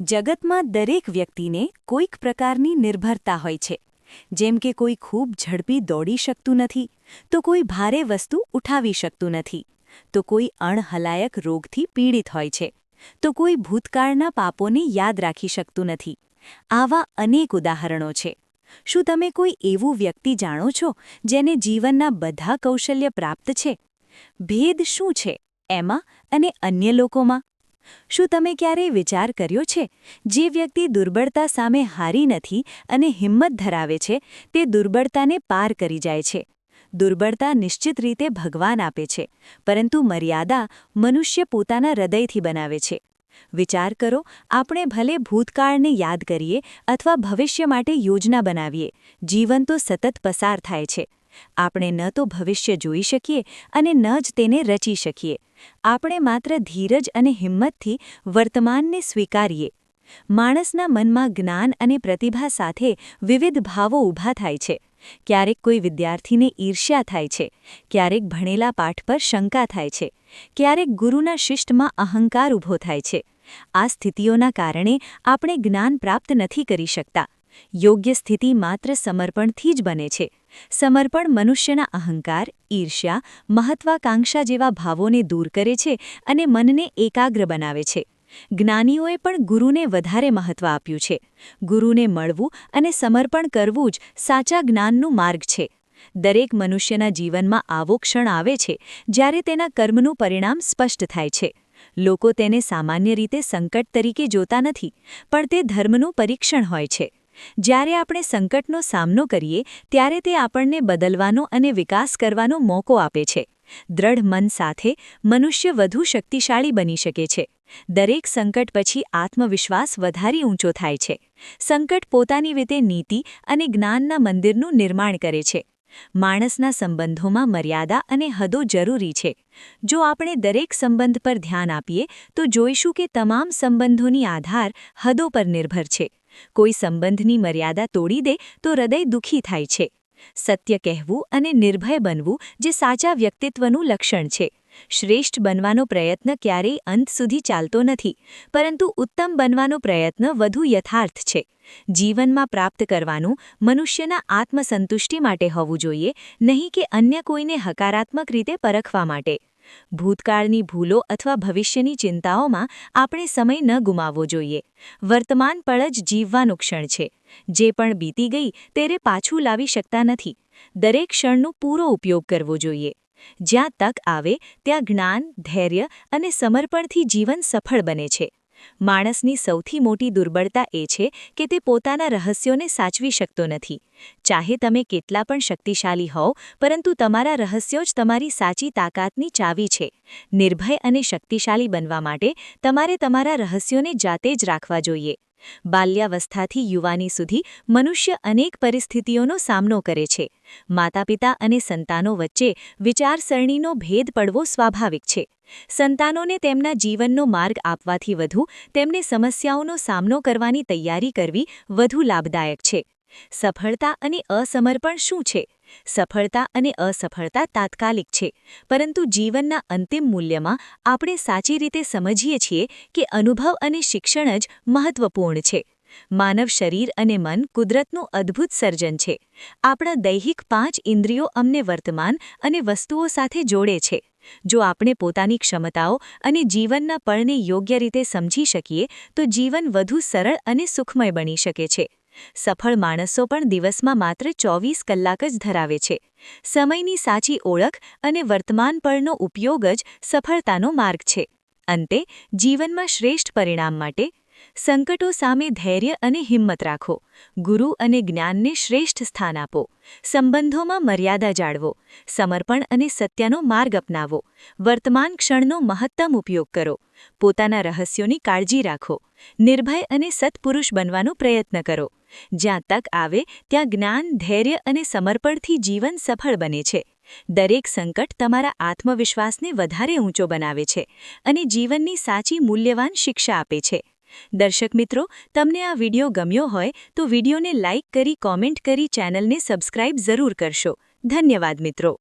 જગતમાં દરેક વ્યક્તિને કોઈક પ્રકારની નિર્ભરતા હોય છે. જેમ કે કોઈ ખૂબ ઝડપી દોડી શકતું નથી, તો કોઈ ભારે વસ્તુ ઉઠાવી શકતું નથી, તો કોઈ અણહલાયક રોગથી પીડિત હોય છે, તો કોઈ ભૂતકાળના પાપોને યાદ રાખી શકતું નથી. આવા અનેક ઉદાહરણો છે. શું તમે કોઈ એવું વ્યક્તિ જાણો છો, જેને જીવનના બધા કૌશલ્ય પ્રાપ્ત છે? ભેદ શું છે, એમાં અને અન્ય લોકોમાં? શું તમે ક્યારેય વિચાર કર્યો છે, જે વ્યક્તિ દુર્બળતા સામે હારી નથી અને હિંમત ધરાવે છે, તે દુર્બળતાને પાર કરી જાય છે? દુર્બળતા નિશ્ચિત રીતે ભગવાન આપે છે, પરંતુ મર્યાદા મનુષ્ય પોતાના હૃદયથી બનાવે છે. વિચાર કરો, આપણે ભલે ભૂતકાળને યાદ કરીએ અથવા ભવિષ્ય માટે યોજના બનાવીએ, જીવન તો સતત પસાર થાય છે. આપણે ન તો ભવિષ્ય જોઈ શકીએ અને ન જ તેને રચી શકીએ. આપણે માત્ર ધીરજ અને હિંમતથી વર્તમાનને સ્વીકારીએ. માણસના મનમાં જ્ઞાન અને પ્રતિભા સાથે વિવિધ ભાવો ઊભા થાય છે. ક્યારેક કોઈ વિદ્યાર્થીને ઈર્ષ્યા થાય છે. ક્યારેક ભણેલા પાઠ પર શંકા થાય છે. ક્યારેક ગુરુના શિષ્ટમાં અહંકાર ઊભો થાય છે. આ સ્થિતિઓના કારણે આપણે જ્ઞાન પ્રાપ્ત નથી કરી શકતા. યોગ્ય સ્થિતિ માત્ર સમર્પણથી જ બને છે. સમર્પણ મનુષ્યના અહંકાર, ઈર્ષ્યા, મહત્વાકાંક્ષા જેવા ભાવોને દૂર કરે છે અને મનને એકાગ્ર બનાવે છે. જ્ઞાનીઓએ પણ ગુરુને વધારે મહત્વ આપ્યું છે. ગુરુને મળવું અને સમર્પણ કરવું જ સાચા જ્ઞાનનું માર્ગ છે. દરેક મનુષ્યના જીવનમાં આવો ક્ષણ આવે છે જ્યારે તેના કર્મનું પરિણામ સ્પષ્ટ થાય છે. લોકો તેને સામાન્ય રીતે સંકટ તરીકે જોતા નથી, પણ તે ધર્મનું પરીક્ષણ હોય છે. જ્યારે આપણે સંકટનો સામનો કરીએ, ત્યારે તે આપણને બદલવાનો અને વિકાસ કરવાનો મોકો આપે છે. દ્રઢ મન સાથે મનુષ્ય વધુ શક્તિશાળી બની શકે છે. દરેક સંકટ પછી આત્મવિશ્વાસ વધારી ઊંચો થાય છે. સંકટ પોતાની રીતે નીતિ અને જ્ઞાનના મંદિરનું નિર્માણ કરે છે. માણસના સંબંધોમાં મર્યાદા અને હદો જરૂરી છે. જો આપણે દરેક સંબંધ પર ધ્યાન આપીએ, તો જોઈશું કે તમામ સંબંધોની આધાર હદો પર નિર્ભર છે. કોઈ સંબંધની મર્યાદા તોડી દે તો હૃદય દુઃખી થાય છે. સત્ય કહેવું અને નિર્ભય બનવું જે સાચા વ્યક્તિત્વનું લક્ષણ છે. શ્રેષ્ઠ બનવાનો પ્રયત્ન ક્યારેય અંત સુધી ચાલતો નથી, પરંતુ ઉત્તમ બનવાનો પ્રયત્ન વધુ યથાર્થ છે. જીવનમાં પ્રાપ્ત કરવાનું મનુષ્યના આત્મસંતુષ્ટિ માટે હોવું જોઈએ, નહીં કે અન્ય કોઈને હકારાત્મક રીતે પરખવા માટે. ભૂતકાળની ભૂલો અથવા ભવિષ્યની ચિંતાઓમાં આપણે સમય ન ગુમાવવો જોઈએ. વર્તમાન પળ જ જીવવાનું ક્ષણ છે. જે પણ બીતી ગઈ તેરે પાછું લાવી શકતા નથી. દરેક ક્ષણનો પૂરો ઉપયોગ કરવો જોઈએ. જ્યાં તક આવે, ત્યાં જ્ઞાન, ધૈર્ય અને સમર્પણથી જીવન સફળ બને છે. માણસની સૌથી મોટી દુર્બળતા એ છે કે તે પોતાના રહસ્યોને સાચવી શકતો નથી. ચાહે તમે કેટલા પણ શક્તિશાળી હોવ, પરંતુ તમારા રહસ્યો જ તમારી સાચી તાકાતની ચાવી છે. નિર્ભય અને શક્તિશાળી બનવા માટે તમારે તમારા રહસ્યોને જાતે જ રાખવા જોઈએ. બાલ્યાવસ્થાથી યુવાની સુધી મનુષ્ય અનેક પરિસ્થિતિઓનો સામનો કરે છે. માતાપિતા અને સંતાનો વચ્ચે વિચારસરણીનો ભેદ પડવો સ્વાભાવિક છે. સંતાનોને તેમના જીવનનો માર્ગ આપવાથી વધુ તેમને સમસ્યાઓનો સામનો કરવાની તૈયારી કરવી વધુ લાભદાયક છે. સફળતા અને અસમર્પણ શું છે? સફળતા અને અસફળતા તાત્કાલિક છે, પરંતુ જીવનના અંતિમ મૂલ્યમાં આપણે સાચી રીતે સમજીએ છીએ કે અનુભવ અને શિક્ષણ જ મહત્વપૂર્ણ છે. માનવ શરીર અને મન કુદરતનું અદ્ભુત સર્જન છે. આપણા દૈહિક પાંચ ઇન્દ્રિયો અમને વર્તમાન અને વસ્તુઓ સાથે જોડે છે. જો આપણે પોતાની ક્ષમતાઓ અને જીવનના પળને યોગ્ય રીતે સમજી શકીએ, તો જીવન વધુ સરળ અને સુખમય બની શકે છે. સફળ માણસો પણ દિવસમાં માત્ર ચોવીસ કલાક જ ધરાવે છે. સમયની સાચી ઓળખ અને વર્તમાન પળનો ઉપયોગ જ સફળતાનો માર્ગ છે. અંતે, જીવનમાં શ્રેષ્ઠ પરિણામ માટે સંકટો સામે ધૈર્ય અને હિંમત રાખો. ગુરુ અને જ્ઞાનને શ્રેષ્ઠ સ્થાન આપો. સંબંધોમાં મર્યાદા જાળવો. સમર્પણ અને સત્યનો માર્ગ અપનાવો. વર્તમાન ક્ષણનો મહત્તમ ઉપયોગ કરો. પોતાના રહસ્યોની કાળજી રાખો. નિર્ભય અને સત્પુરુષ બનવાનો પ્રયત્ન કરો. જ્યાં તક આવે, ત્યાં જ્ઞાન, ધૈર્ય અને સમર્પણથી જીવન સફળ બને છે. દરેક સંકટ તમારા આત્મવિશ્વાસને વધારે ઊંચો બનાવે છે અને જીવનની સાચી મૂલ્યવાન શિક્ષા આપે છે. દર્શક મિત્રો, તમને આ વીડિયો ગમ્યો હોય તો વિડિયોને લાઇક કરી, કોમેન્ટ કરી, ચેનલને સબસ્ક્રાઇબ જરૂર કરશો. ધન્યવાદ મિત્રો.